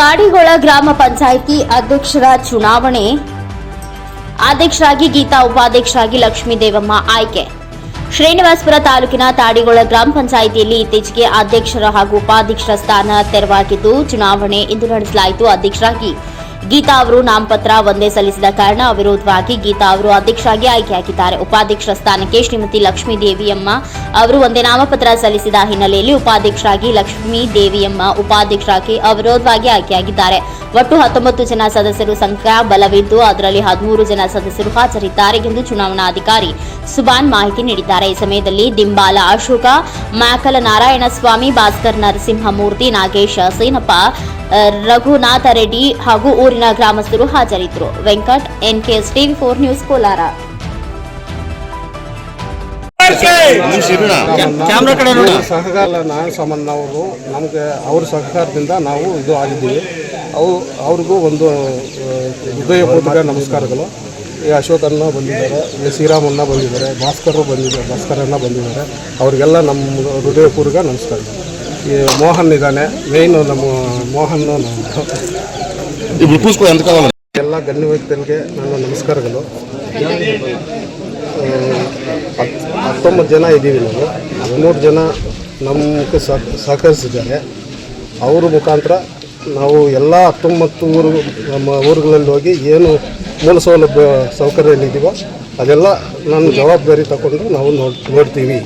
ತಾಡಿಗೊಳ ಗ್ರಾಮ ಪಂಚಾಯಿತಿ ಅಧ್ಯಕ್ಷರ ಚುನಾವಣೆ. ಅಧ್ಯಕ್ಷರಾಗಿ ಗೀತಾ, ಉಪಾಧ್ಯಕ್ಷರಾಗಿ ಲಕ್ಷ್ಮೀ ದೇವಮ್ಮ ಆಯ್ಕೆ. ಶ್ರೀನಿವಾಸಪುರ ತಾಲೂಕಿನ ತಾಡಿಗೊಳ ಗ್ರಾಮ ಪಂಚಾಯಿತಿಯಲ್ಲಿ ಇತ್ತೀಚೆಗೆ ಅಧ್ಯಕ್ಷರ ಹಾಗೂ ಉಪಾಧ್ಯಕ್ಷರ ಸ್ಥಾನ ತೆರವಾಗಿದ್ದು, ಚುನಾವಣೆ ಇಂದು ನಡೆಸಲಾಯಿತು ಅಧ್ಯಕ್ಷರಾಗಿ. ಗೀತಾ ಅವರು ನಾಮಪತ್ರ ಒಂದೇ ಸಲ್ಲಿಸಿದ ಕಾರಣ ಅವಿರೋಧವಾಗಿ ಗೀತಾ ಅವರು ಅಧ್ಯಕ್ಷರಾಗಿ ಆಯ್ಕೆಯಾಗಿದ್ದಾರೆ ಉಪಾಧ್ಯಕ್ಷರ ಸ್ಥಾನಕ್ಕೆ ಶ್ರೀಮತಿ ಲಕ್ಷ್ಮೀ ದೇವಿಯಮ್ಮ ಅವರು ಒಂದೇ ನಾಮಪತ್ರ ಸಲ್ಲಿಸಿದ ಹಿನ್ನೆಲೆಯಲ್ಲಿ ಉಪಾಧ್ಯಕ್ಷರಾಗಿ ಲಕ್ಷ್ಮೀ ದೇವಿಯಮ್ಮ ಉಪಾಧ್ಯಕ್ಷರಾಗಿ ಅವಿರೋಧವಾಗಿ ಆಯ್ಕೆಯಾಗಿದ್ದಾರೆ. ಒಟ್ಟು ಹತ್ತೊಂಬತ್ತು ಜನ ಸದಸ್ಯರು ಸಂಖ್ಯಾ ಬಲವಿದ್ದು ಅದರಲ್ಲಿ ಹದಿಮೂರು ಜನ ಸದಸ್ಯರು ಹಾಜರಿದ್ದಾರೆ ಎಂದು ಚುನಾವಣಾಧಿಕಾರಿ ಸುಬಾನ್ ಮಾಹಿತಿ ನೀಡಿದ್ದಾರೆ. ಈ ಸಮಯದಲ್ಲಿ ದಿಂಬಾಲ, ಅಶೋಕ ಮ್ಯಾಕಲ ನಾರಾಯಣ ಸ್ವಾಮಿ, ಭಾಸ್ಕರ್ ನರಸಿಂಹಮೂರ್ತಿ, ನಾಗೇಶ, ಸೇನಪ್ಪ, ರಘುನಾಥ ರೆಡ್ಡಿ ಹಾಗೂ ಊರಿನ ಗ್ರಾಮಸ್ಥರು ಹಾಜರಿದ್ದರು. Venkat NKS TV four news Kolar. Camera ಕಡೆ ನೋಡಿ. ಸಹಕಾರ ನಾರಾಯಣ ಅವರು ನಮಗೆ ಅವ್ರ ಸಹಕಾರದಿಂದ ನಾವು ಇದು ಆಗಿದ್ದೀವಿ. ಅವು ಅವ್ರಿಗೂ ಒಂದು ಹೃದಯಪೂರ್ವಕ ನಮಸ್ಕಾರಗಳು. ಈ ಅಶೋಕನ್ನ ಬಂದಿದ್ದಾರೆ ಈ ಶ್ರೀರಾಮಣ್ಣ ಬಂದಿದ್ದಾರೆ ಭಾಸ್ಕರ್ ಬಂದಿದ್ದಾರೆ ಭಾಸ್ಕರನ್ನ ಬಂದಿದ್ದಾರೆ. ಅವ್ರಿಗೆಲ್ಲ ನಮ್ಮ ಹೃದಯಪೂರ್ವಕ ನಮಸ್ಕಾರಗಳು. ಈ ಮೋಹನ್ ಇದ್ದಾನೆ ಮೇಯ್ನು ನಮ್ಮ ಮೋಹನ್. ನಮ್ಮ ఇప్పుడు పూసుకో ఎంత కావాలి ಎಲ್ಲ ಗಣ್ಯ ವ್ಯಕ್ತಿಗಳಿಗೆ ನನ್ನ ನಮಸ್ಕಾರಗಳು ಆ, ಹತ್- ಹತ್ತೊಂಬತ್ತು ಜನ ಇದ್ದೀವಿ ನಾವು ಹದಿಮೂರು ಜನ ನಮಗೆ ಸಹ ಸಹಕರಿಸಿದ್ದಾರೆ ಅವ್ರ ಮುಖಾಂತರ ನಾವು ಎಲ್ಲ ಹತ್ತೊಂಬತ್ತು ಊರು ನಮ್ಮ ಊರುಗಳಲ್ಲಿ ಹೋಗಿ ಏನು ಮೂಲ ಸೌಲಭ್ಯ ಸೌಕರ್ಯ ಏನಿದೀವೋ ಅದೆಲ್ಲ ನನ್ನ ಜವಾಬ್ದಾರಿ ತಗೊಂಡು ನಾವು ನೋಡ್ ನೋಡ್ತೀವಿ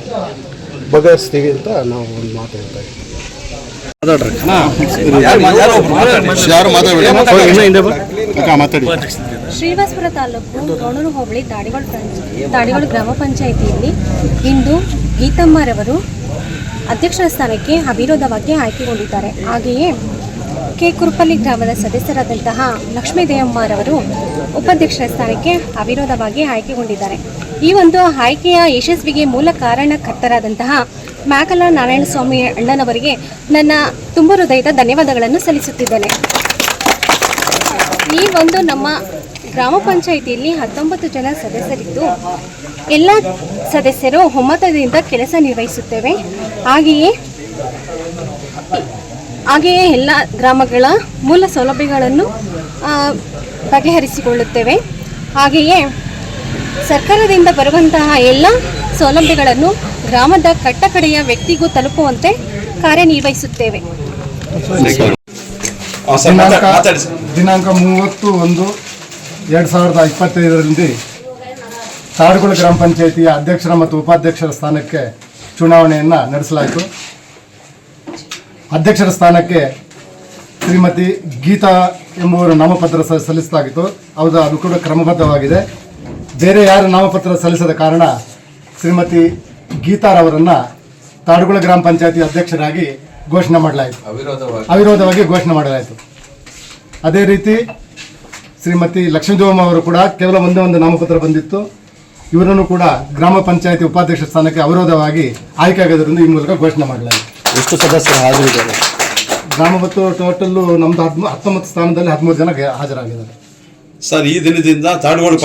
ಬಗೆಹರಿಸ್ತೀವಿ ಅಂತ ನಾವು ಒಂದು ಮಾತು ಹೇಳ್ತಾ ಇದ್ದೀವಿ ಶ್ರೀನಿವಾಸಪುರ ತಾಲೂಕು ಗೌಣೂರು ಹೋಬಳಿ ದಾಡಿಗೋಳ ದಾಡಿಗೋಳ ಗ್ರಾಮ ಪಂಚಾಯಿತಿಯಲ್ಲಿ ಇಂದು ಗೀತಮ್ಮರವರು ಅಧ್ಯಕ್ಷರ ಸ್ಥಾನಕ್ಕೆ ಅವಿರೋಧವಾಗಿ ಆಯ್ಕೆಗೊಂಡಿದ್ದಾರೆ. ಹಾಗೆಯೇ ಕೆ. ಕುರುಪಲ್ಲಿ ಗ್ರಾಮದ ಸದಸ್ಯರಾದಂತಹ ಲಕ್ಷ್ಮೀ ದೇವಮ್ಮರವರು ಉಪಾಧ್ಯಕ್ಷರ ಸ್ಥಾನಕ್ಕೆ ಅವಿರೋಧವಾಗಿ ಆಯ್ಕೆಗೊಂಡಿದ್ದಾರೆ. ಈ ಒಂದು ಆಯ್ಕೆಯ ಯಶಸ್ವಿಗೆ ಮೂಲ ಕಾರಣಕರ್ತರಾದಂತಹ ಮ್ಯಾಕಲ ನಾರಾಯಣಸ್ವಾಮಿ ಅಣ್ಣನವರಿಗೆ ನನ್ನ ತುಂಬ ಹೃದಯದ ಧನ್ಯವಾದಗಳನ್ನು ಸಲ್ಲಿಸುತ್ತಿದ್ದೇನೆ. ಈ ಒಂದು ನಮ್ಮ ಗ್ರಾಮ ಪಂಚಾಯಿತಿಯಲ್ಲಿ ಹತ್ತೊಂಬತ್ತು ಜನ ಸದಸ್ಯರಿದ್ದು, ಎಲ್ಲ ಸದಸ್ಯರು ಒಮ್ಮತದಿಂದ ಕೆಲಸ ನಿರ್ವಹಿಸುತ್ತೇವೆ. ಹಾಗೆಯೇ ಹಾಗೆಯೇ ಎಲ್ಲ ಗ್ರಾಮಗಳ ಮೂಲ ಸೌಲಭ್ಯಗಳನ್ನು ಬಗೆಹರಿಸಿಕೊಳ್ಳುತ್ತೇವೆ. ಹಾಗೆಯೇ ಸರ್ಕಾರದಿಂದ ಬರುವಂತಹ ಎಲ್ಲ ಸೌಲಭ್ಯಗಳನ್ನು ಗ್ರಾಮದ ಕಟ್ಟಕಡೆಯ ವ್ಯಕ್ತಿಗೂ ತಲುಪುವಂತೆ ಕಾರ್ಯನಿರ್ವಹಿಸುತ್ತೇವೆ. ದಿನಾಂಕ ದಿನಾಂಕ ಮೂವತ್ತು ಒಂದು ಎರಡು ಸಾವಿರದ ಇಪ್ಪತ್ತೈದರಲ್ಲಿ ತಾಡುಗುಳ ಗ್ರಾಮ ಪಂಚಾಯಿತಿಯ ಅಧ್ಯಕ್ಷರ ಮತ್ತು ಉಪಾಧ್ಯಕ್ಷರ ಸ್ಥಾನಕ್ಕೆ ಚುನಾವಣೆಯನ್ನು ನಡೆಸಲಾಯಿತು. ಅಧ್ಯಕ್ಷರ ಸ್ಥಾನಕ್ಕೆ ಶ್ರೀಮತಿ ಗೀತಾ ಎಂಬುವರು ನಾಮಪತ್ರ ಸಲ್ಲಿಸಲಾಗಿತ್ತು. ಹೌದು ಅದು ಕೂಡ ಕ್ರಮಬದ್ಧವಾಗಿದೆ. ಬೇರೆ ಯಾರು ನಾಮಪತ್ರ ಸಲ್ಲಿಸದ ಕಾರಣ ಶ್ರೀಮತಿ ಗೀತಾರವರನ್ನು ತಾಡುಗುಳ ಗ್ರಾಮ ಪಂಚಾಯತಿ ಅಧ್ಯಕ್ಷರಾಗಿ ಘೋಷಣೆ ಮಾಡಲಾಯಿತು. ಅವಿರೋಧವಾಗಿ. ಘೋಷಣೆ ಮಾಡಲಾಯಿತು. ಅದೇ ರೀತಿ ಶ್ರೀಮತಿ ಲಕ್ಷ್ಮೀದೇವಮ್ಮ ಅವರು ಕೂಡ ಕೇವಲ ಒಂದೇ ಒಂದು ನಾಮಪತ್ರ ಬಂದಿತ್ತು. ಇವರನ್ನು ಕೂಡ ಗ್ರಾಮ ಪಂಚಾಯತಿ ಉಪಾಧ್ಯಕ್ಷ ಸ್ಥಾನಕ್ಕೆ ಅವಿರೋಧವಾಗಿ ಆಯ್ಕೆಯಾಗೋದ್ರಿಂದ ಈ ಮೂಲಕ ಘೋಷಣೆ ಮಾಡಲಾಯಿತು. ಎಷ್ಟು ಸದಸ್ಯರು ಹಾಜರಿದ್ದಾರೆ? ಗ್ರಾಮ ಮತ್ತು ಟೋಟಲ್ಲು ನಮ್ದು ಹದಿಮೂ ಹತ್ತೊಂಬತ್ತು ಸ್ಥಾನದಲ್ಲಿ ಹದಿಮೂರು ಜನ ಹಾಜರಾಗಿದ್ದಾರೆ. ಸರ್ ಈ ದಿನದಿಂದ ತಾಡುಗೋಳು